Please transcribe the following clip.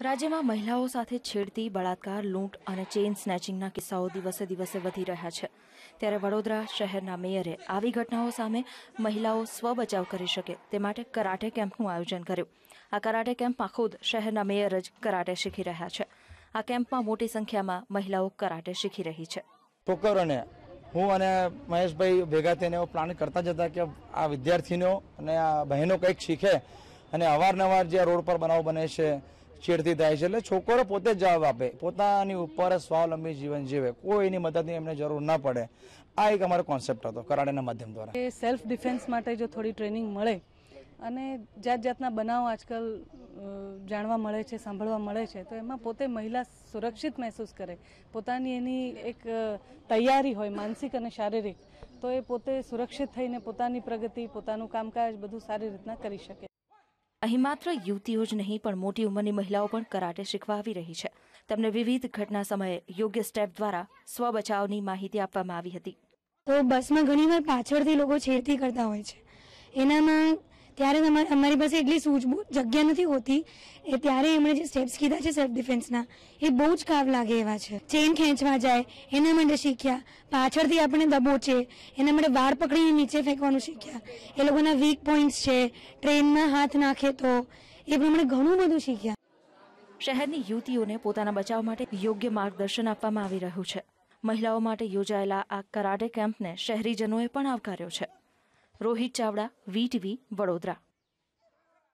રાજ્યમાં મહિલાઓ સાથે છેડતી, બળાત્કાર, લૂંટ અને ચેઇન સ્નેચિંગના કિસ્સાઓ દિવસે દિવસે વધી રહ્યા છે. ત્યારે વડોદરા શહેરના મેયરે આવી ઘટનાઓ સામે મહિલાઓ સ્વબચાવ કરી શકે તે માટે કરાટે કેમ્પનું આયોજન કર્યું. આ કરાટે કેમ્પમાં ખુદ શહેરના મેયર જ કરાટે શીખી રહ્યા છે. આ કેમ્પમાં મોટી સંખ્યામાં મહિલાઓ કરાટે શીખી રહી છે. છોકરોને હું અને મહેશભાઈ ભેગા થઈને પ્લાન કરતા જતા કે આ વિદ્યાર્થીઓ અને આ બહેનો કંઈક શીખે અને અવારનવાર જે રોડ પર બનાવ બને છે છેડતી થાય છે એટલે છોકરો પોતે જવાબ આપે. પોતાની ઉપર સ્વાવલંબી જીવન જીવે. કોઈની મદદની એમને જરૂર ન પડે. આ એક અમારો કોન્સેપ્ટ હતો કરાટેના માધ્યમ દ્વારા. સેલ્ફ ડિફેન્સ માટે જો થોડી ટ્રેનિંગ મળે અને જાત જાતના બનાવો આજકાલ જાણવા મળે છે, સાંભળવા મળે છે, તો એમાં પોતે મહિલા સુરક્ષિત મહેસૂસ કરે. પોતાની એની એક તૈયારી હોય, માનસિક અને શારીરિક, તો એ પોતે સુરક્ષિત થઈને પોતાની પ્રગતિ, પોતાનું કામકાજ બધું સારી રીતના કરી શકે. અહીં માત્ર યુવતીઓ જ નહીં, પણ મોટી ઉંમરની મહિલાઓ પણ કરાટે શીખવા આવી રહી છે. તેમને વિવિધ ઘટના સમયે યોગ્ય સ્ટેપ દ્વારા સ્વબચાવની માહિતી આપવામાં આવી હતી. તો બસમાં ઘણીવાર પાછળથી લોકો છેડતી કરતા હોય છે. એનામાં ત્યારે અમારી પાસે એટલી સૂઝબૂઝ જગ્યા નથી હોતી એ ત્યારે એમણે જે સ્ટેપ્સ કીધા છે સેલ્ફ ડિફેન્સના એ બહુ જ કાવ લાગે એવા છે. ચેન ખેંચવા જાય, એના માટે શીખ્યા. પાછળથી આપણે દબોચે એના માટે વાળ પકડીને નીચે ફેંકવાનું શીખ્યા. એ લોકોના વીક પોઈન્ટ્સ છે ટ્રેનમાં હાથ નાખે તો, એ પ્રમાણે ઘણું બધું શીખ્યા. શહેરની યુવતીઓને પોતાના બચાવ માટે યોગ્ય માર્ગદર્શન આપવામાં આવી રહ્યું છે. મહિલાઓ માટે યોજાયેલા આ કરાટે કેમ્પને શહેરીજનોએ પણ આવકાર્યો છે. રોહિત ચાવડા વીટીવી વડોદરા.